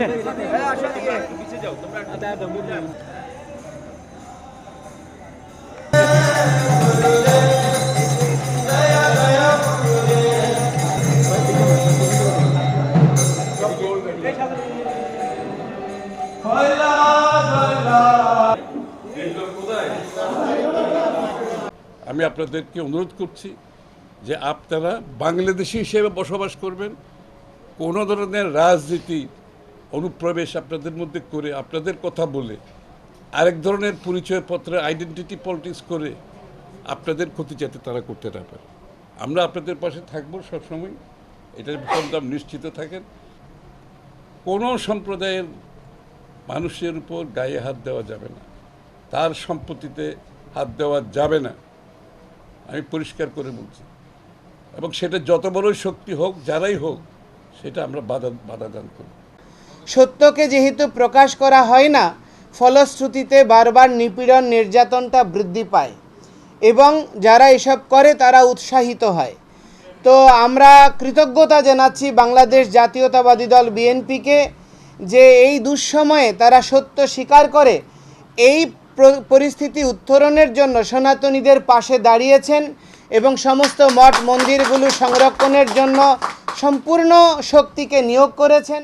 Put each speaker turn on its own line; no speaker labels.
আমি আপনাদেরকে অনুরোধ করছি যে আপনারা বাংলাদেশি হিসেবে বসবাস করবেন কোনো ধরনের রাজনীতি অনুপ্রবেশ আপনাদের মধ্যে করে, আপনাদের কথা বলে, আরেক ধরনের পরিচয়পত্রে আইডেন্টিটি পলিটিক্স করে আপনাদের ক্ষতি যাতে তারা করতে না পারে। আমরা আপনাদের পাশে থাকব সবসময়, এটার সন্তান নিশ্চিত থাকেন। কোনো সম্প্রদায়ের মানুষের উপর গায়ে হাত দেওয়া যাবে না, তার সম্পত্তিতে হাত দেওয়া যাবে না, আমি পরিষ্কার করে বলছি। এবং সেটা যত বড়ই শক্তি হোক, যারাই হোক, সেটা আমরা বাধা বাধা দান করব।
সত্যকে যেহেতু প্রকাশ করা হয় না, ফলশ্রুতিতে বারবার নিপীড়ন নির্যাতনটা বৃদ্ধি পায় এবং যারা এসব করে তারা উৎসাহিত হয়। তো আমরা কৃতজ্ঞতা জানাচ্ছি বাংলাদেশ জাতীয়তাবাদী দল বিএনপিকে যে এই দুঃসময়ে তারা সত্য স্বীকার করে এই প্র- পরিস্থিতি উত্তরণের জন্য সনাতনীদের পাশে দাঁড়িয়েছেন এবং সমস্ত মঠ মন্দিরগুলো সংরক্ষণের জন্য সম্পূর্ণ শক্তিকে নিয়োগ করেছেন।